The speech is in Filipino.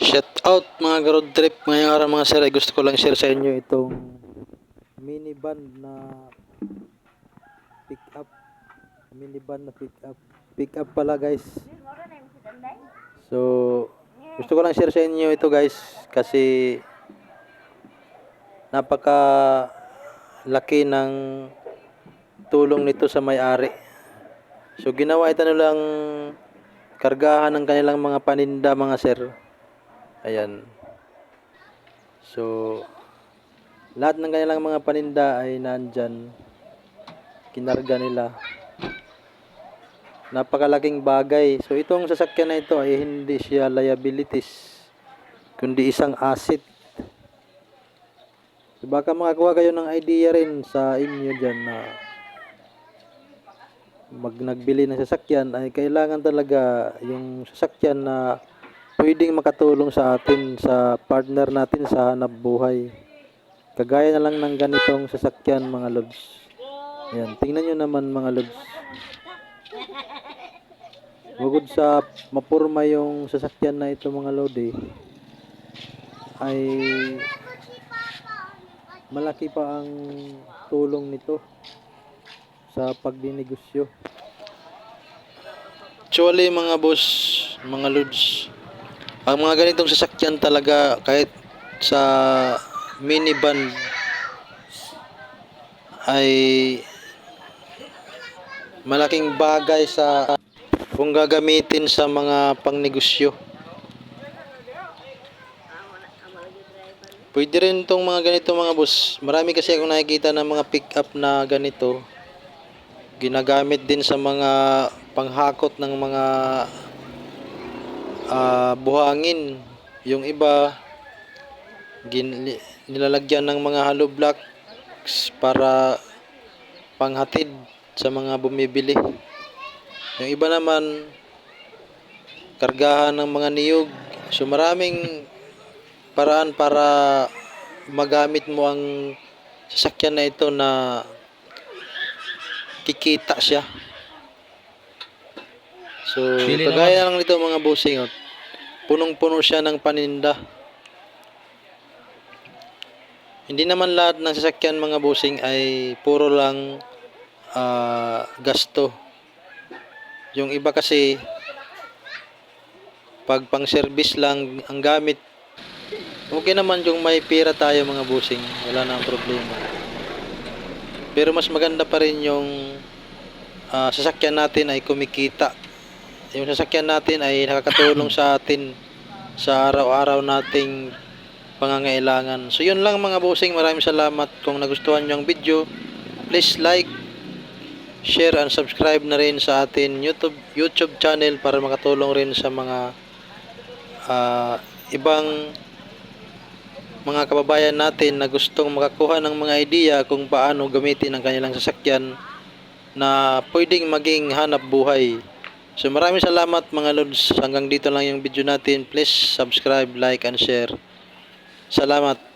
Shout out mga road trip. Ngayong araw mga sir gusto ko lang share sa inyo itong minivan na pick up. Minivan na pick up. Pick up pala guys. So gusto ko lang share sa inyo ito guys kasi napaka laki ng tulong nito sa may-ari. So ginawa ito nilang kargahan ng kanilang mga paninda mga sir Ayan. So, lahat ng kanilang mga paninda ay nandyan. Kinarga nila. Napakalaking bagay. So, itong sasakyan na ito ay hindi siya liabilities, kundi isang asset. So, baka makakuha kayo ng idea rin sa inyo dyan na mag nagbili ng sasakyan ay kailangan talaga yung sasakyan na pwedeng makatulong sa atin sa partner natin sa hanap buhay. Kagaya na lang ng ganitong sasakyan mga lods. Ayan, tingnan nyo naman mga lods. Bukod sa mapurma yung sasakyan na ito mga lodi, ay malaki pa ang tulong nito sa pagdinegosyo. Actually mga boss, mga lods, ang mga ganitong sasakyan talaga kahit sa minivan ay malaking bagay sa kung gagamitin sa mga pangnegosyo. Pwede rin tong mga ganito mga boss. Marami kasi akong nakikita ng mga pick up na ganito. Ginagamit din sa mga panghakot ng mga ah, buhangin. Yung iba gin, nilalagyan ng mga hollow blocks para panghatid sa mga bumibili. Yung iba naman kargahan ng mga niyog. So maraming paraan para magamit mo ang sasakyan na ito na kikita siya. So, Pili kagaya lang nito mga busing, oh. Punong-puno siya ng paninda. Hindi naman lahat ng sasakyan mga busing ay puro lang ah, gasto. Yung iba kasi pag pang service lang ang gamit okay naman yung may pera tayo mga busing wala na ang problema pero mas maganda pa rin yung ah, sasakyan natin ay kumikita yung sasakyan natin ay nakakatulong sa atin sa araw-araw nating pangangailangan. So yun lang mga busing maraming salamat. Kung nagustuhan nyo ang video please like share and subscribe na rin sa atin YouTube YouTube channel para makatulong rin sa mga ah, ibang mga kababayan natin na gustong makakuha ng mga idea kung paano gamitin ang kanilang sasakyan na pwedeng maging hanap buhay. So maraming salamat mga lods. Hanggang dito lang yung video natin. Please subscribe, like, and share. Salamat.